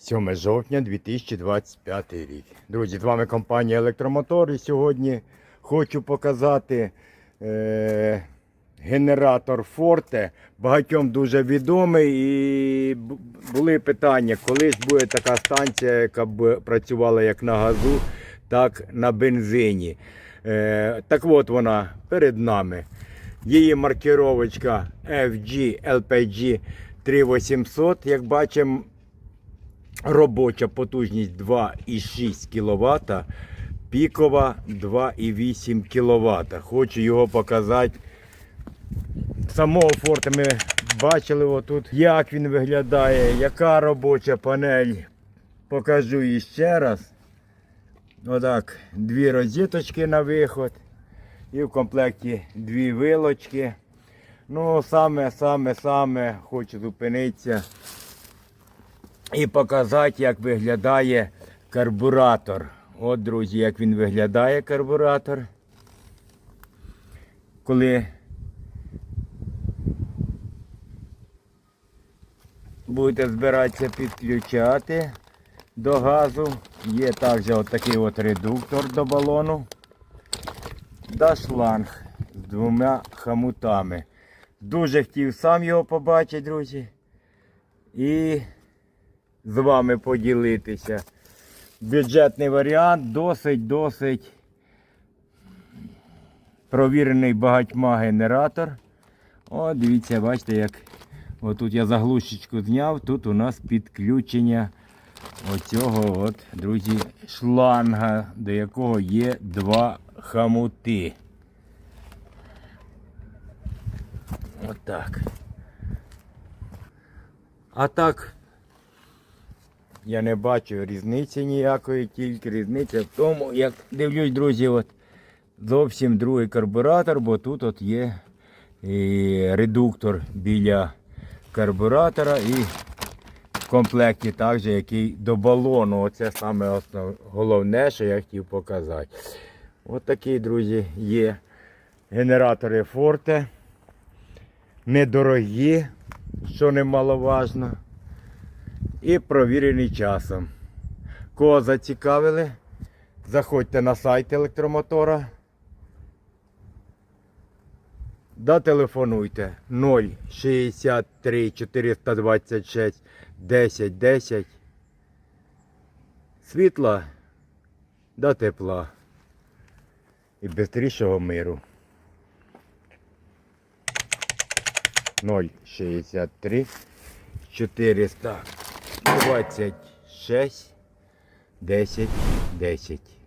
7 жовтня 2025 рік. Друзі, з вами компанія Електромотор. І сьогодні хочу показати е, генератор Forte. Багатьом дуже відомий. І були питання, коли буде така станція, яка б працювала як на газу, так на бензині. Е, так от вона перед нами. Її маркировочка FG LPG 3800. Як бачимо, робоча потужність 2,6 кВт, пікова 2,8 кВт. Хочу його показати. Самого форта ми бачили отут, як він виглядає, яка робоча панель. Покажу її ще раз. Отак, дві розеточки на виход. І в комплекті дві вилочки. Ну, саме, саме, саме хочу зупинитися і показати, як виглядає карбуратор. От, друзі, як він виглядає карбуратор. Коли будете збиратися підключати до газу, є також от такий от редуктор до балону та шланг з двома хамутами. Дуже хотів сам його побачити, друзі. І з вами поділитися. Бюджетний варіант, досить-досить провірений багатьма генератор. О, дивіться, бачите, як отут я заглушечку зняв, тут у нас підключення оцього, от, друзі, шланга, до якого є два хамути. Отак. А так, я не бачу різниці ніякої, тільки різниця в тому, як дивлюсь, друзі, от зовсім другий карбуратор, бо тут от є і редуктор біля карбуратора і в комплекті також який до балону. Оце саме основ... головне, що я хотів показати. От такі, друзі, є генератори Forte. Недорогі, що немаловажно. І провірені часом. Кого зацікавили, заходьте на сайт електромотора. Да телефонуйте 063 426 10 10. Світла до тепла і бистрішого миру. 063 426 10 10.